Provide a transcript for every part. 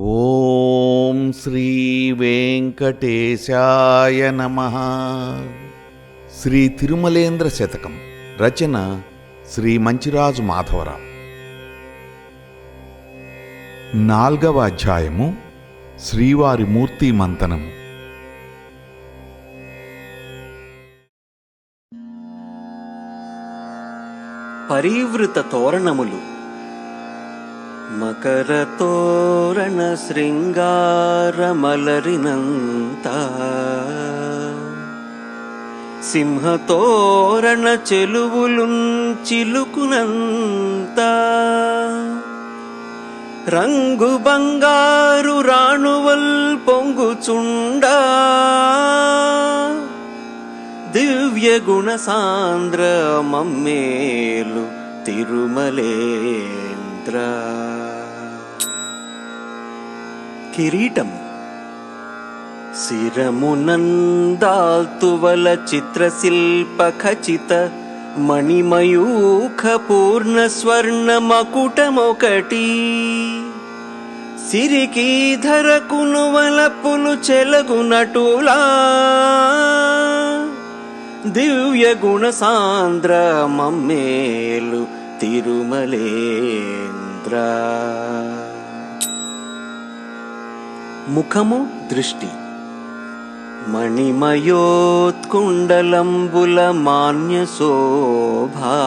ఓం శ్రీ వెంకటేశాయ నమ. శ్రీ తిరుమలేంద్ర శతకం. రచన శ్రీ మంచిరాజు మాధవరావు. నాల్గవ అధ్యాయము శ్రీవారి మూర్తి మంతనము పరివృత తోరణములు. మకర తోరణ శృంగారమలరినంత సింహతోరణ చెలువులు చిలుకునంత. రంగు బంగారు రాణువల్ పొంగుచుండ. దివ్య గుణ సాంద్ర మమ్మేలు తిరుమలేంద్ర. కిరీటం. శిరమునందాల్తువల చిత్రశిల్ప ఖచిత మణిమయూఖ పూర్ణ స్వర్ణ మకుటమొకటి సిరికి ధరకును వలపులు చెలగునటులా. దివ్య గుణ సాంద్ర మమ్మేలు తిరుమలేంద్ర. ముఖము దృష్టి. మణిమయోత్కుండలంబుల మాన్య శోభా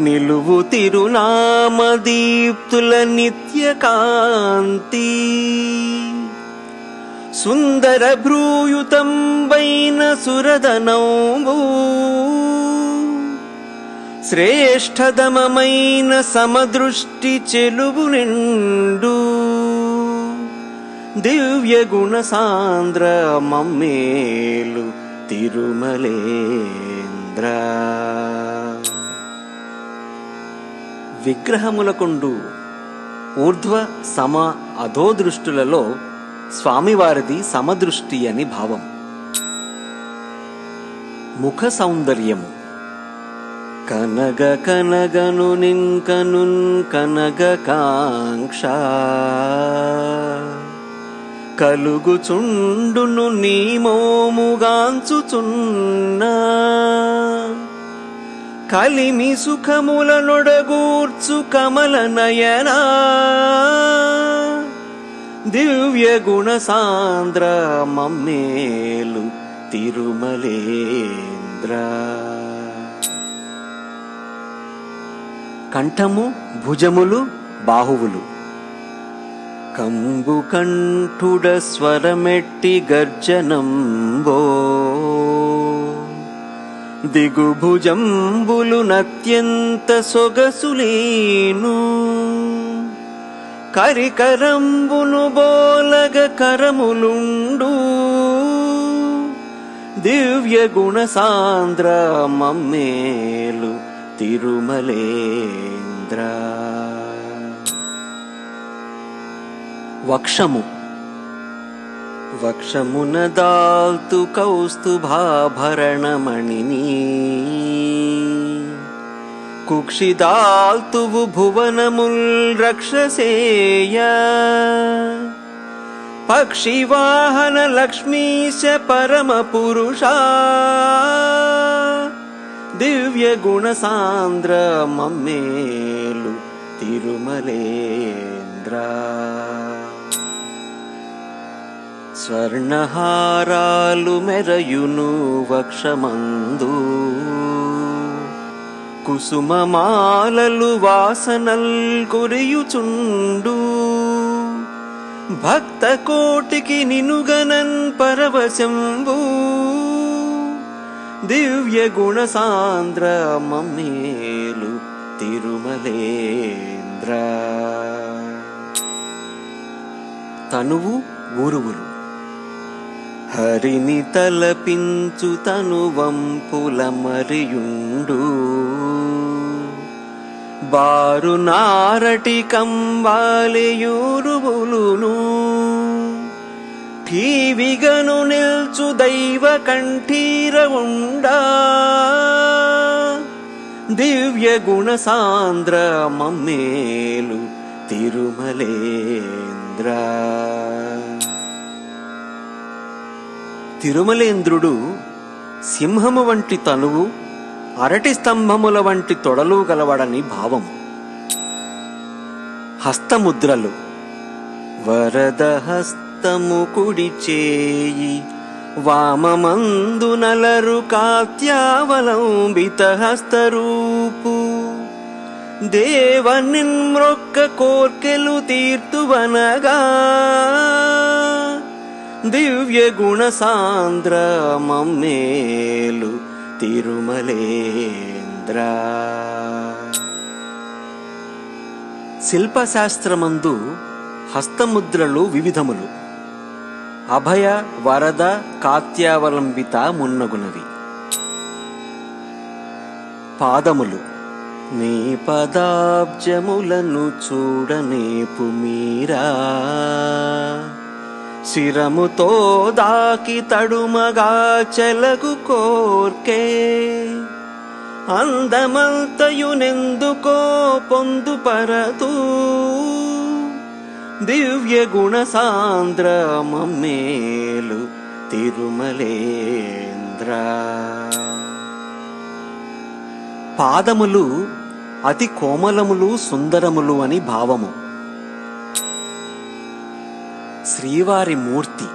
నిలువు తిరునామదీప్తుల నిత్య కాంతి సుందర భ్రూయుతంబైన సురదనౌ శ్రేష్టదమైన శ్రేష్ఠదమమైన సమదృష్టి చెలువు నిండు. దివ్య గుణ సాంద్ర మమ్మేలు తిరుమలేంద్ర విగ్రహములకుండు ఊర్ధ్వ సమ అధోదృష్టులలో స్వామివారిది సమదృష్టి అని భావం. ముఖ సౌందర్యము కనగ కనగను నింకనున్ కనగ కాంక్ష. కలుగుచుండును నీ మోముగాంచుచున్నా. కలిమి సుఖముల నొడగూర్చు కమల నయనా. దివ్య గుణ సాంద్ర మమ్మేలు తిరుమలేంద్ర. కంఠము భుజములు బాహువులు. కంబు కంఠుడ స్వరమెట్టి గర్జనంబో. దిగుభుజంబులు నత్యంత సొగసులేను కరికరంబును బోలగ కరములుండు. దివ్య గుణ సాంద్ర మమ్మేలు తిరుమలేంద్ర. वक्षमु। वक्षमुनदाल्तु कौस्तुभाभरणमणिनी कुक्षिदाल्तु भुवनमुल् रक्षसेय पक्षिवाहनलक्ष्मीश परमपुरुषा। दिव्यगुणसान्द्र मम्मेलु तिरुमलेन्द्रा। స్వర్ణహారాలు మెరయును వక్షమందు. కుసుమమాలలు వాసనల్ కురియుచుండు. భక్త కోటికి నినుగనన్ పరవశంబు దివ్య గుణ సాంద్ర మమ్మేలు తిరుమలేంద్ర. తనువు ఊరువులు హరిని తలపించు తనువంపుల మరియుండు. బారు నారటి కంబాలియూరువులును ఠీవిగను నిల్చు దైవ కంఠీర ఉండా. దివ్య గుణ సాంద్ర మమ్మేలు తిరుమలేంద్ర. తిరుమలేంద్రుడు సింహము వంటి తనువు అరటి స్తంభముల వంటి తొడలు గలవడని భావము. హస్తముద్రలు వరద హస్తము కుడి చేయి వామమందు నలరు కాత్యావలంబిత హస్తరూపు. దేవ నిమ్రొక్క కోర్కెలు తీర్తువనగా దివ్య గుణ సాంద్ర మమ్మేలు తిరుమలేంద్ర. శిల్పశాస్త్రమందు హస్తముద్రలు వివిధములు. అభయ వరద కాత్యావలంబిత మున్నగునవి. పాదములు. నీ పదాబ్జములను చూడనేపు మీరా. శిరముతో దాకి తడుమగా చెలగు కోర్కే. అందమంతయునెందుకో పొందుపరతూ దివ్య గుణ సాంద్ర మమ్మేలు తిరుమలేంద్ర. పాదములు అతి కోమలములు సుందరములు అని భావము. శ్రీవారి మూర్తి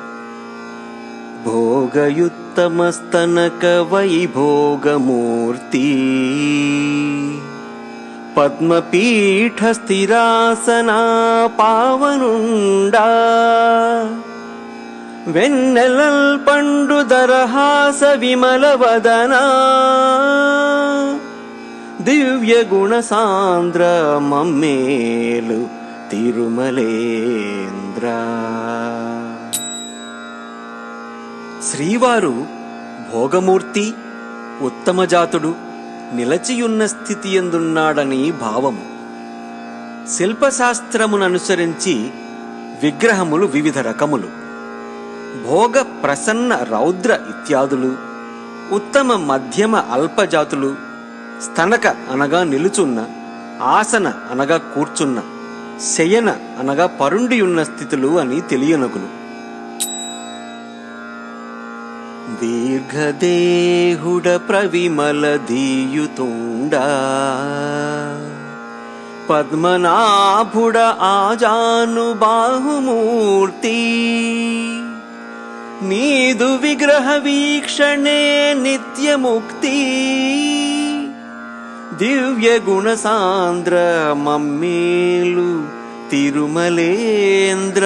భోగయుత్తమస్తనక వైభోగమూర్తి పద్మపీఠ స్థిరాసనా పావనుండా వెన్నెలల్ పండు దరహాస తిరుమలేంద్ర. శ్రీవారు భోగమూర్తి ఉత్తమజాతుడు నిలచియున్న స్థితి ఎందున్నాడని భావము. శిల్పశాస్త్రముననుసరించి విగ్రహములు వివిధ రకములు. భోగ ప్రసన్న రౌద్ర ఇత్యాదులు ఉత్తమ మధ్యమ అల్పజాతులు స్తనక అనగా నిలుచున్న ఆసన అనగా కూర్చున్న శయన అనగా పరుండియున్న స్థితులు అని తెలియనగును దీర్ఘదేహుడ ప్రవిమల ధీయుతుండా పద్మనాభుడ ఆజాను బాహుమూర్తి నీదు విగ్రహ వీక్షణే నిత్యముక్తి. दिव्यगुणसान्द्र मम्मेलु तिरुमलेन्द्र।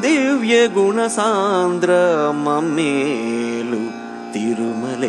दिव्यगुणसान्द्र मम्मेलु तिरुमलेन्द्र।